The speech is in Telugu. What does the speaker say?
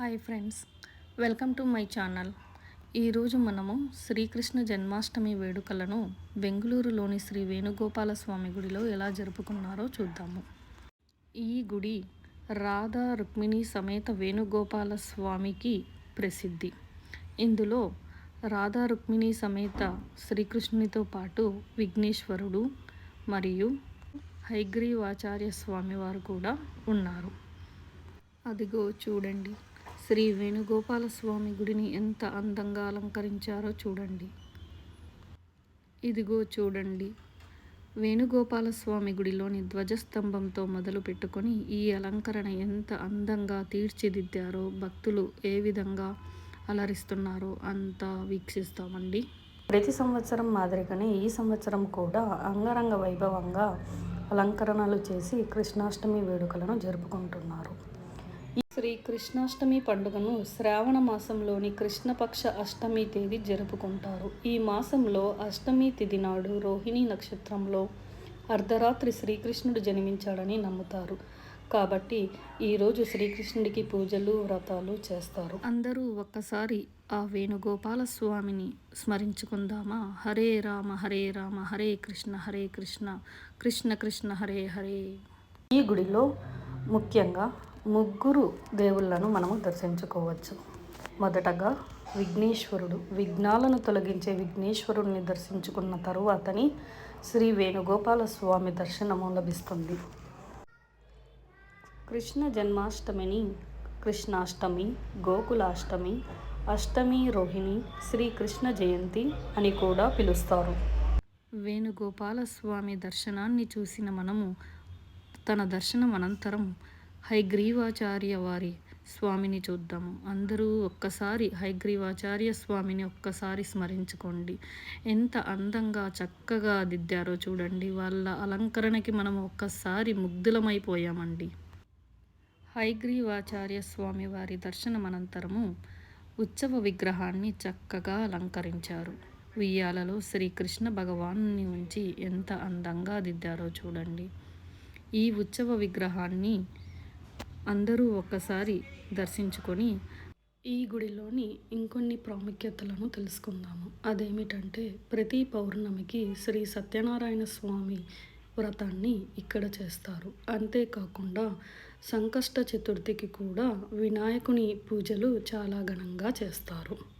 Hi friends welcome to my channel. ఈరోజు మనము శ్రీకృష్ణ జన్మాష్టమి వేడుకలను బెంగళూరులోని శ్రీ వేణుగోపాల స్వామి గుడిలో ఎలా జరుపుకున్నారో చూద్దాము. ఈ గుడి రాధా రుక్మిణి సమేత వేణుగోపాల స్వామికి ప్రసిద్ధి. ఇందులో రాధా రుక్మిణి సమేత శ్రీకృష్ణునితో పాటు విఘ్నేశ్వరుడు మరియు హైగ్రీవాచార్య స్వామివారు కూడా ఉన్నారు. అదిగో చూడండి. శ్రీ వేణుగోపాలస్వామి గుడిని ఎంత అందంగా అలంకరించారో చూడండి. ఇదిగో చూడండి. వేణుగోపాలస్వామి గుడిలోని ధ్వజస్తంభంతో మొదలు పెట్టుకొని ఈ అలంకరణ ఎంత అందంగా తీర్చిదిద్దారో భక్తులు ఏ విధంగా అలరిస్తున్నారో అంతా వీక్షిస్తామండి. ప్రతి సంవత్సరం మాదిరిగానే ఈ సంవత్సరం కూడా అంగరంగ వైభవంగా అలంకరణలు చేసి కృష్ణాష్టమి వేడుకలను జరుపుకుంటున్నారు. శ్రీ కృష్ణాష్టమి పండుగను శ్రావణ మాసంలోని కృష్ణపక్ష అష్టమి తేదీ జరుపుకుంటారు. ఈ మాసంలో అష్టమి తిథి నాడు రోహిణి నక్షత్రంలో అర్ధరాత్రి శ్రీకృష్ణుడు జన్మించాడని నమ్ముతారు. కాబట్టి ఈరోజు శ్రీకృష్ణుడికి పూజలు వ్రతాలు చేస్తారు. అందరూ ఒక్కసారి ఆ వేణుగోపాల స్వామిని స్మరించుకుందామా? హరే రామ హరే రామ హరే కృష్ణ హరే కృష్ణ కృష్ణ కృష్ణ హరే హరే. ఈ గుడిలో ముఖ్యంగా ముగ్గురు దేవుళ్ళను మనము దర్శించుకోవచ్చు. మొదటగా విఘ్నేశ్వరుడు. విఘ్నాలను తొలగించే విఘ్నేశ్వరుడిని దర్శించుకున్న తరువాతని శ్రీ వేణుగోపాల స్వామి దర్శనము లభిస్తుంది. కృష్ణ జన్మాష్టమిని కృష్ణాష్టమి గోకులాష్టమి అష్టమి రోహిణి శ్రీకృష్ణ జయంతి అని కూడా పిలుస్తారు. వేణుగోపాల స్వామి దర్శనాన్ని చూసిన మనము తన దర్శనం అనంతరం హైగ్రీవాచార్య వారి స్వామిని చూద్దాము అందరూ ఒక్కసారి హైగ్రీవాచార్య స్వామిని ఒక్కసారి స్మరించుకోండి. ఎంత అందంగా చక్కగా దిద్దారో చూడండి. వాళ్ళ అలంకరణకి మనం ఒక్కసారి ముగ్ధులమైపోయామండి. హైగ్రీవాచార్య స్వామి వారి దర్శనం అనంతరము ఉత్సవ విగ్రహాన్ని చక్కగా అలంకరించారు. ఉయ్యాలలో శ్రీకృష్ణ భగవాన్ని ఉంచి ఎంత అందంగా దిద్దారో చూడండి. ఈ ఉత్సవ విగ్రహాన్ని అందరూ ఒక్కసారి దర్శించుకొని ఈ గుడిలోని ఇంకొన్ని ప్రాముఖ్యతలను తెలుసుకుందాము. అదేమిటంటే ప్రతి పౌర్ణమికి శ్రీ సత్యనారాయణ స్వామి వ్రతాన్ని ఇక్కడ చేస్తారు. అంతేకాకుండా సంకష్ట చతుర్థికి కూడా వినాయకుని పూజలు చాలా ఘనంగా చేస్తారు.